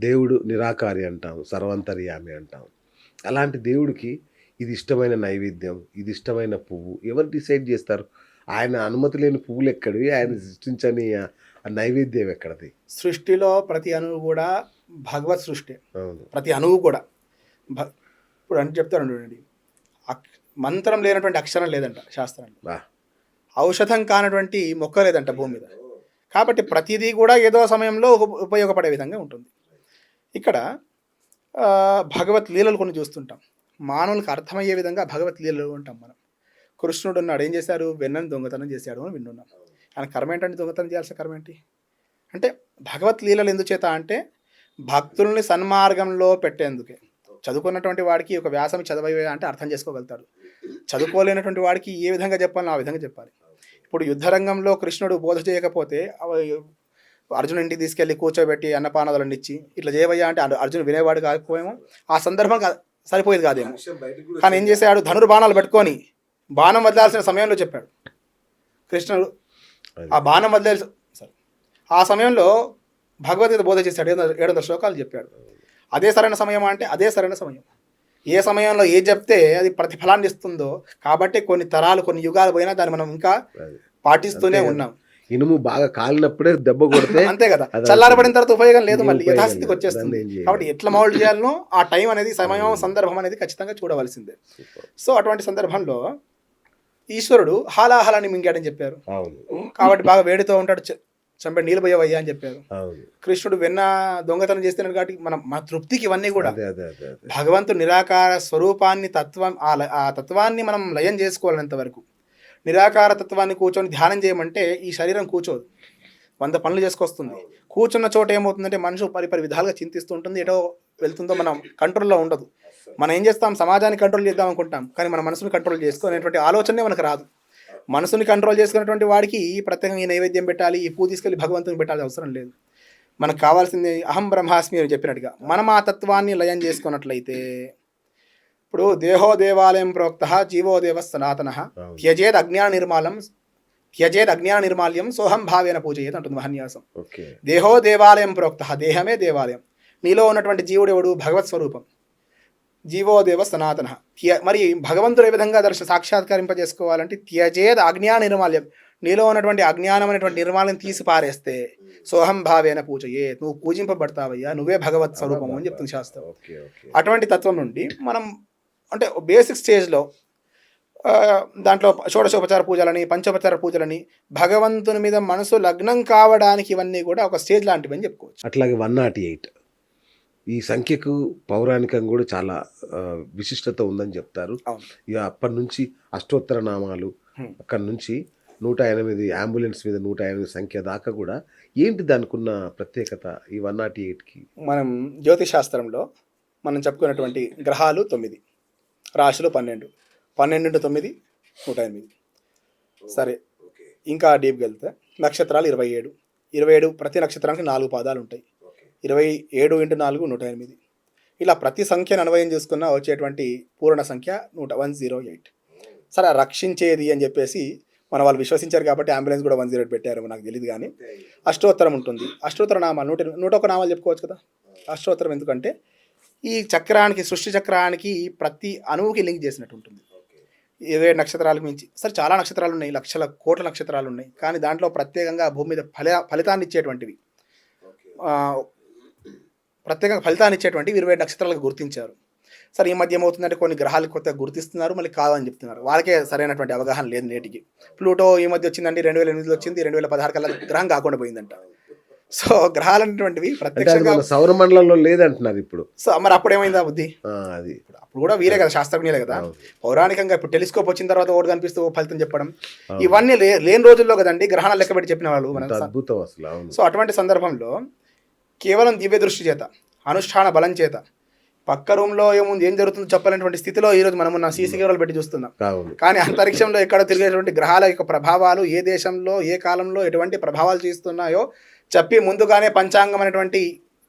దేవుడు నిరాకారి అంటాం సర్వంతర్యామి అంటాం. అలాంటి దేవుడికి ఇది ఇష్టమైన నైవేద్యం ఇది ఇష్టమైన పువ్వు. ఎవరు డిసైడ్ చేస్తారు? ఆయన అనుమతి లేని పువ్వులు ఎక్కడివి? ఆయన సృష్టించని నైవేద్యం ఎక్కడది? సృష్టిలో ప్రతి అణువు కూడా భగవత్ సృష్టి. అవును. ప్రతి అణువు కూడా. భ- ఇప్పుడు అంటే చెప్తాను చూడండి. మంత్రం లేనటువంటి అక్షరం లేదంట శాస్త్రంలో. ఔషధం కానటువంటి మొక్క లేదంట భూమి మీద. కాబట్టి ప్రతిదీ కూడా ఏదో సమయంలో ఉప- ఉపయోగపడే విధంగా ఉంటుంది. ఇక్కడ భగవత్ లీలలు కొన్ని చూస్తుంటాం. మానవులకు అర్థమయ్యే విధంగా భగవత్ లీలలు ఉంటాం మనం. కృష్ణుడు ఉన్నాడు ఏం చేశాడు? వెన్నని దొంగతనం చేశాడు అని విన్నున్నాం ఆయన కర్మ ఏంటంటే దొంగతనం చేయాల్సిన కర్మ ఏంటి? అంటే భగవత్ లీలలు ఎందుచేత అంటే భక్తుల్ని సన్మార్గంలో పెట్టేందుకే. చదువుకున్నటువంటి వాడికి ఒక వ్యాసం చదవే అంటే అర్థం చేసుకోగలుగుతాడు. చదువుకోలేనటువంటి వాడికి ఏ విధంగా చెప్పాలో ఆ విధంగా చెప్పాలి. ఇప్పుడు యుద్ధరంగంలో కృష్ణుడు బోధ చేయకపోతే అర్జున్ ఇంటికి తీసుకెళ్ళి కూర్చోబెట్టి అన్నపానాదులను ఇచ్చి ఇట్లా చేయవయ్యా అంటే అర్జు- అర్జున్ వినేవాడు కాకపోయేమో ఆ సందర్భం సరిపోయేది కాదేమో. కానీ ఏం చేశాడు? ధనుర్బాణాలు పెట్టుకొని బాణం వదిలాల్సిన సమయంలో చెప్పాడు. కృష్ణుడు. ఆ బాణం వదిలేసి సరే ఆ సమయంలో భగవద్గీత బోధ చేశాడు. ఏడు వందల శ్లోకాలు చెప్పాడు. అదే సరైన సమయం అంటే అదే సరైన సమయం. ఏ సమయంలో ఏ చెప్తే అది ప్రతిఫలాన్ని ఇస్తుందో కాబట్టి కొన్ని తరాలు కొన్ని యుగాలు పోయినా దాన్ని మనం ఇంకా. పాటిస్తూనే. ఉన్నాం. ఇనుము బాగా కాలినప్పుడే దెబ్బ కొడితే అంతే కదా. చల్లారబడిన తర్వాత ఉపయోగం లేదు మళ్ళీ యథాస్థితికి. వచ్చేస్తుంది? కాబట్టి ఎట్లా మౌల్డ్ చేయాలనో ఆ టైం అనేది సమయం సందర్భం అనేది ఖచ్చితంగా చూడవలసిందే. సో అటువంటి సందర్భంలో ఈశ్వరుడు హాలాహలాన్ని మింగాడని చెప్పారు. కాబట్టి బాగా వేడితో ఉంటాడు. చంపే నీళ్ళు పోయేవయ్యా అని చెప్పారు. కృష్ణుడు వెన్న దొంగతనం చేస్తున్నాడు కాబట్టి మనం మన తృప్తికి ఇవన్నీ కూడా భగవంతుడు నిరాకార స్వరూపాన్ని తత్వం ఆ తత్వాన్ని మనం లయం చేసుకోవాలంత వరకు. నిరాకార తత్వాన్ని కూర్చొని ధ్యానం చేయమంటే ఈ శరీరం కూర్చోదు. వంద పనులు చేసుకొస్తుంది. కూర్చున్న చోట ఏమవుతుందంటే మనిషి పరిపరి విధాలుగా చింతిస్తూ ఉంటుంది. ఎటో వెళ్తుందో మనం కంట్రోల్లో ఉండదు. మనం ఏం చేస్తాం? సమాజాన్ని కంట్రోల్ చేద్దాం అనుకుంటాం కానీ మన మనసుని కంట్రోల్ చేసుకునేటువంటి ఆలోచనే మనకు రాదు. మనసుని కంట్రోల్ చేసుకున్నటువంటి వాడికి ఈ ప్రత్యేకంగా ఈ నైవేద్యం పెట్టాలి ఈ పూ తీసుకెళ్ళి భగవంతుని పెట్టాలి అవసరం లేదు. మనకు కావాల్సింది అహం బ్రహ్మాస్మి అని చెప్పినట్టుగా. మనం ఆ తత్వాన్ని లయం చేసుకున్నట్లయితే ఇప్పుడు దేహో దేవాలయం ప్రోక్త జీవో దేవ సనాతన. త్యజేద్ అజ్ఞాన నిర్మాలం త్యజేద్ అజ్ఞాన నిర్మాల్యం సోహం భావేన పూజయేది అంటుంది మహన్యాసం. దేహో దేవాలయం ప్రోక్త దేహమే దేవాలయం. నీలో ఉన్నటువంటి జీవుడు ఎవడు భగవత్ స్వరూపం. జీవో దేవ సనాతన త్య- మరి భగవంతుడు ఏ విధంగా దర్శ సాక్షాత్కరింపజేసుకోవాలంటే త్యజేద్ అజ్ఞాన నిర్మాల్యం నీలో ఉన్నటువంటి అజ్ఞానం అనేటువంటి నిర్మాల్యం తీసి పారేస్తే సోహం భావేన పూజయే నువ్వు పూజింపబడతావయ్యా నువ్వే భగవత్ స్వరూపం అని చెప్తుంది శాస్త్రం. అటువంటి తత్వం నుండి మనం అంటే బేసిక్ స్టేజ్లో దాంట్లో షోడశోపచార పూజలని పంచోపచార పూజలని భగవంతుని మీద మనసు లగ్నం కావడానికి ఇవన్నీ కూడా ఒక స్టేజ్ లాంటివి అని చెప్పుకోవచ్చు. అట్లాగే వన్ నాట్ ఎయిట్. ఈ సంఖ్యకు పౌరాణికంగా కూడా చాలా విశిష్టత ఉందని చెప్తారు. ఇక అప్పటి నుంచి అష్టోత్తర నామాలు. అక్కడి నుంచి నూట ఎనిమిది అంబులెన్స్ మీద నూట ఎనిమిది సంఖ్య దాకా కూడా ఏంటి దానికి ఉన్న ప్రత్యేకత ఈ వన్ నాట్ ఎయిట్కి? మనం జ్యోతిష్ శాస్త్రంలో మనం చెప్పుకున్నటువంటి గ్రహాలు తొమ్మిది. రాశులు పన్నెండు. పన్నెండు తొమ్మిది నూట ఎనిమిది. సరే. ఇంకా డీప్కి వెళ్తే నక్షత్రాలు ఇరవై ఏడు. ఇరవై ఏడు ప్రతి నక్షత్రానికి నాలుగు పాదాలు ఉంటాయి. ఇరవై ఏడు ఇంటూ నాలుగు నూట ఎనిమిది. ఇలా ప్రతి సంఖ్యను అన్వయం చేసుకున్న వచ్చేటువంటి పూర్ణ సంఖ్య నూట వన్ జీరో ఎయిట్. సరే రక్షించేది అని చెప్పేసి మన వాళ్ళు విశ్వసించారు కాబట్టి అంబులెన్స్ కూడా వన్ జీరో ఎయిట్ పెట్టారు నాకు తెలియదు కానీ అష్టోత్తరం ఉంటుంది. అష్టోత్తర నామాలు నూట నూట ఒక నామాలు చెప్పుకోవచ్చు కదా? అష్టోత్తరం ఎందుకంటే ఈ చక్రానికి సృష్టి చక్రానికి ప్రతి అణువుకి లింక్ చేసినట్టు ఉంటుంది. ఇరవై నక్షత్రాలకు మించి. సరే చాలా నక్షత్రాలు ఉన్నాయి. లక్షల కోట్ల నక్షత్రాలు ఉన్నాయి. కానీ దాంట్లో ప్రత్యేకంగా భూమి మీద ఫల ఫలితాన్ని ఇచ్చేటువంటివి. ప్రత్యేకంగా ఫలితాన్ని ఇచ్చేటువంటివి ఇరవై నక్షత్రాలకు గుర్తించారు. సరే ఈ మధ్య ఏమవుతుందంటే కొన్ని గ్రహాలు కొత్తగా గుర్తిస్తున్నారు మళ్ళీ కాదని చెప్తున్నారు. వాళ్ళకే సరైనటువంటి అవగాహన లేదు నేటికి. ప్లూటో ఈ మధ్య వచ్చిందండి రెండు వేల ఎనిమిదిలో వచ్చింది రెండు వేల పదహారు కల్లా గ్రహం కాకుండా పోయిందంట. సో గ్రహాలు అనేటువంటివి ప్రత్యక్షంగా మన సౌరమండలంలో లేదంటున్నారు ఇప్పుడు. సో మరి అప్పుడు ఏమైందా బుద్ధి? అది. అప్పుడు కూడా వీరే కదా శాస్త్రజ్ఞులే కదా. పౌరాణికంగా ఇప్పుడు టెలిస్కోప్ వచ్చిన తర్వాత ఒకటి కనిపిస్తూ ఓ ఫలితం చెప్పడం. ఇవన్నీ లేని రోజుల్లో కదండి గ్రహణాలు లెక్క పెట్టి చెప్పిన వాళ్ళు అద్భుతం అసలు సో అటువంటి సందర్భంలో కేవలం దివ్య దృష్టి చేత అనుష్ఠాన బలం చేత పక్క రూమ్లో ఏముంది? ఏం జరుగుతుందో చెప్పలేనటువంటి స్థితిలో ఈరోజు మనం ఉన్న సీసీ కెమెరాలు పెట్టి చూస్తున్నాం. కానీ అంతరిక్షంలో ఎక్కడ తిరిగేటువంటి గ్రహాల యొక్క ప్రభావాలు ఏ దేశంలో ఏ కాలంలో ఎటువంటి ప్రభావాలు చేస్తున్నాయో చెప్పి ముందుగానే పంచాంగం అనేటువంటి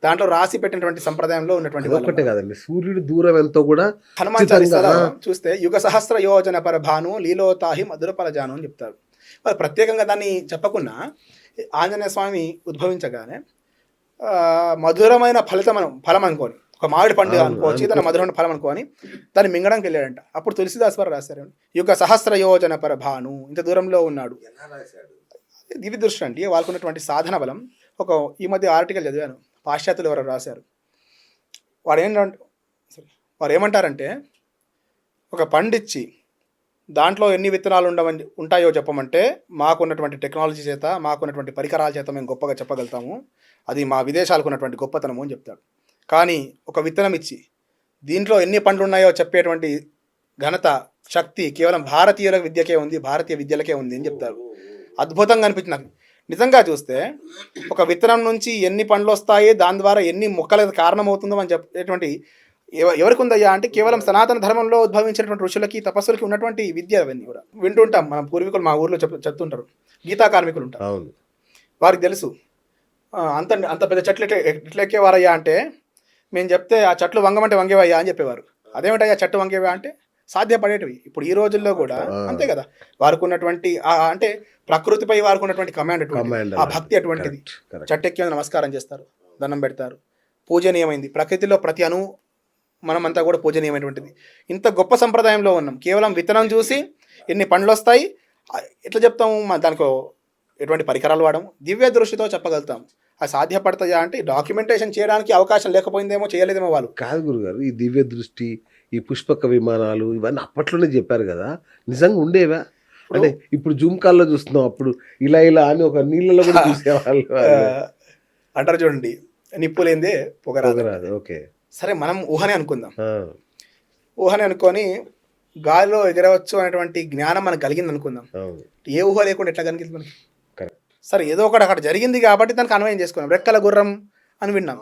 దాంట్లో రాసి పెట్టినటువంటి సంప్రదాయంలో ఉన్నటువంటి. అదొక్కటే కాదండి. సూర్యుడు దూరం ఎంతో కూడా హనుమాన్ చాలీసాలో. చూస్తే యుగ సహస్ర యోజన పరభాను లీలోతాహి మధుర పరజాను అని చెప్తారు. మరి ప్రత్యేకంగా దాన్ని చెప్పకుండా ఆంజనేయ స్వామి ఉద్భవించగానే మధురమైన ఫలితం ఫలం అనుకోని ఒక మామిడి పండు అనుకోవచ్చు అనుకో- దాని మధురమైన ఫలం అనుకోని దాన్ని మింగడానికి వెళ్ళాడంట. అప్పుడు తులసిదాస్ వారు రాశారు. యుగ సహస్ర యోజన పర భాను ఇంత దూరంలో ఉన్నాడు. దివ్య దృష్టి అంటే వాళ్ళకున్నటువంటి సాధన బలం. ఒక ఈ మధ్య ఆర్టికల్ చదివాను. పాశ్చాత్యులు ఎవరో రాశారు. వాడు ఏంటంటే sorry, వారు ఏమంటారంటే ఒక పండిచ్చి దాంట్లో ఎన్ని విత్తనాలు ఉండవని ఉంటాయో చెప్పమంటే మాకున్నటువంటి టెక్నాలజీ చేత మాకున్నటువంటి పరికరాల చేత మేము గొప్పగా చెప్పగలుగుతాము. అది మా విదేశాలకు ఉన్నటువంటి గొప్పతనము అని చెప్తాడు. కానీ ఒక విత్తనం ఇచ్చి దీంట్లో ఎన్ని పండ్లు ఉన్నాయో చెప్పేటువంటి ఘనత శక్తి కేవలం భారతీయుల విద్యకే ఉంది భారతీయ విద్యలకే ఉంది అని చెప్తారు. అద్భుతంగా అనిపించింది నాకు. నిజంగా చూస్తే ఒక విత్తనం నుంచి ఎన్ని పండ్లు వస్తాయి దాని ద్వారా ఎన్ని మొక్కలకు కారణమవుతుందో అని చెప్పేటువంటి ఎవ- ఎవరికి ఉందయ్యా అంటే కేవలం సనాతన ధర్మంలో ఉద్భవించినటువంటి ఋషులకి తపస్సులకి ఉన్నటువంటి విద్య అవన్నీ కూడా. వింటుంటాం మనం పూర్వీకులు మా ఊర్లో చెప్ చెప్తుంటారు. గీతా కార్మికులు ఉంటారు వారికి తెలుసు అంత అంత పెద్ద చెట్లు ఎట్లా ఎట్లా ఎక్కేవారయ్యా అంటే మేము చెప్తే ఆ చెట్లు వంగమంటే వంగేవయ్యా అని చెప్పేవారు. అదేమిటయ్యా చెట్టు వంగేవా అంటే సాధ్యపడేటివి. ఇప్పుడు ఈ రోజుల్లో కూడా. అంతే కదా. వారికి ఉన్నటువంటి అంటే ప్రకృతిపై వారికి ఉన్నటువంటి కమాండ్ ఆ భక్తి అటువంటిది Correct, correct. చెట్టు ఎక్కి నమస్కారం చేస్తారు. దండం పెడతారు. పూజనీయమైంది ప్రకృతిలో ప్రతి అణువు మనమంతా కూడా పూజనీయమైనటువంటిది ఇంత గొప్ప సంప్రదాయంలో ఉన్నాం. కేవలం విత్తనం చూసి ఎన్ని పండ్లు వస్తాయి ఎట్లా చెప్తాము? మన దానికి ఎటువంటి పరికరాలు వాడము? దివ్య దృష్టితో చెప్పగలుగుతాం అది సాధ్యపడతాయా అంటే డాక్యుమెంటేషన్ చేయడానికి అవకాశం లేకపోయిందేమో చేయలేదేమో వాళ్ళు. కాదు గురుగారు ఈ దివ్య దృష్టి ఈ పుష్పక విమానాలు ఇవన్నీ అప్పట్లోనే చెప్పారు కదా నిజంగా ఉండేవా? అంటే ఇప్పుడు జూమ్ కాల్లో చూస్తున్నాం అప్పుడు ఇలా ఇలా అని ఒక నీళ్ళలో కూడా చూసేవాళ్ళు అంటారు చూడండి నిప్పు లేనిదే పొగరాదు. ఓకే. సరే మనం ఊహనే అనుకుందాం. ఊహనే అనుకొని గాలిలో ఎగరవచ్చు అనేటువంటి జ్ఞానం మనకు కలిగింది అనుకుందాం ఏ ఊహ లేకుండా ఎట్లా కనిపించింది మనకి? సరే ఏదో ఒకటి అక్కడ జరిగింది కాబట్టి దానికి అన్వయం చేసుకున్నాం. రెక్కల గుర్రం అని విన్నాం.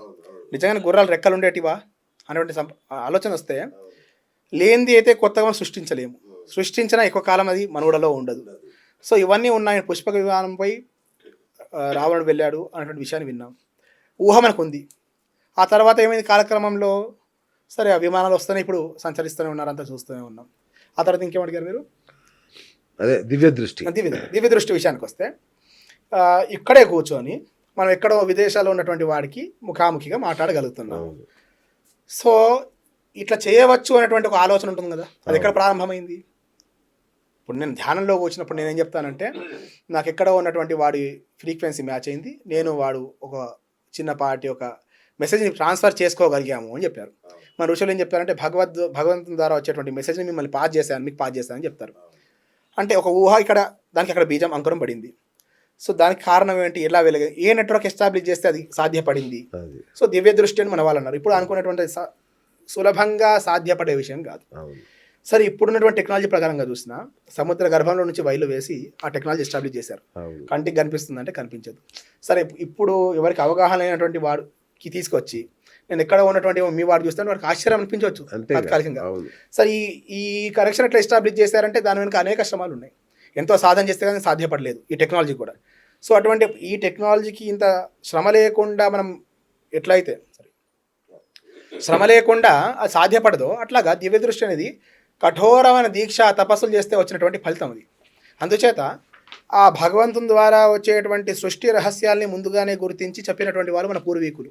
నిజంగానే గుర్రాలు రెక్కలు ఉండేటివా అనేటువంటి ఆలోచన వస్తే లేనిది అయితే కొత్తగా మనం సృష్టించలేము. సృష్టించిన ఎక్కువ కాలం అది మనుగడలో ఉండదు. సో ఇవన్నీ ఉన్నాయి. పుష్పక విమానంపై రావణుడు వెళ్ళాడు అనేటువంటి విషయాన్ని విన్నాం. ఊహ మనకు ఉంది. ఆ తర్వాత ఏమైంది? కాలక్రమంలో సరే ఆ విమానాలు వస్తూనే ఇప్పుడు సంచరిస్తూనే ఉన్నారు. అంతా చూస్తూనే ఉన్నాం. ఆ తర్వాత ఇంకేం అడిగారు మీరు? అదే దివ్య దృష్టి దివ్య దివ్య దృష్టి విషయానికి వస్తే ఇక్కడే కూర్చొని మనం ఎక్కడో విదేశాల్లో ఉన్నటువంటి వాడికి ముఖాముఖిగా మాట్లాడగలుగుతున్నాం. సో ఇట్లా చేయవచ్చు అనేటువంటి ఒక ఆలోచన ఉంటుంది కదా. అది ఎక్కడ ప్రారంభమైంది? ఇప్పుడు నేను ధ్యానంలో వచ్చినప్పుడు నేనేం చెప్తానంటే నాకు ఎక్కడో ఉన్నటువంటి వాడి ఫ్రీక్వెన్సీ మ్యాచ్ అయింది. నేను వాడు ఒక చిన్నపాటి ఒక మెసేజ్ని ట్రాన్స్ఫర్ చేసుకోగలిగాము అని చెప్పారు. మన ఋషులు ఏం చెప్తారంటే భగవద్ భగవంతుని ద్వారా వచ్చేటువంటి మెసేజ్ని మిమ్మల్ని పాస్ చేశాను మీకు పాస్ చేశానని చెప్తారు. అంటే ఒక ఊహ ఇక్కడ దానికి అక్కడ బీజం అంకురం పడింది. సో దానికి కారణం ఏంటి? ఎలా వెలగ? ఏ నెట్వర్క్ ఎస్టాబ్లిష్ చేస్తే అది సాధ్యపడింది? సో దివ్య దృష్టి అని మన వాళ్ళు అన్నారు ఇప్పుడు అనుకున్నటువంటి సులభంగా సాధ్యపడే విషయం కాదు. సరే ఇప్పుడున్నటువంటి టెక్నాలజీ ప్రకారంగా చూసినా సముద్ర గర్భంలో నుంచి వైలు వేసి ఆ టెక్నాలజీ ఎస్టాబ్లిష్ చేశారు. కంటికి కనిపిస్తుందంటే కనిపించదు. సరే ఇప్పుడు ఎవరికి అవగాహన లేనటువంటి వాడికి తీసుకొచ్చి నేను ఎక్కడ ఉన్నటువంటి మీ వాడు చూస్తే వాడికి ఆశ్చర్యం అనిపించవచ్చు తాత్కాలికంగా. సరే ఈ ఈ కరెక్షన్ ఎట్లా ఎస్టాబ్లిష్ చేశారంటే దాని వెనుక అనేక శ్రమాలు ఉన్నాయి. ఎంతో సాధన చేస్తే కానీ సాధ్యపడలేదు ఈ టెక్నాలజీ కూడా. సో అటువంటి ఈ టెక్నాలజీకి ఇంత శ్రమ లేకుండా మనం ఎట్లయితే సరే శ్రమ లేకుండా అది సాధ్యపడదో అట్లాగా దివ్య దృష్టి అనేది కఠోరమైన దీక్ష తపస్సులు చేస్తే వచ్చినటువంటి ఫలితం అది. అందుచేత ఆ భగవంతుని ద్వారా వచ్చేటువంటి సృష్టి రహస్యాల్ని ముందుగానే గుర్తించి చెప్పినటువంటి వాళ్ళు మన పూర్వీకులు.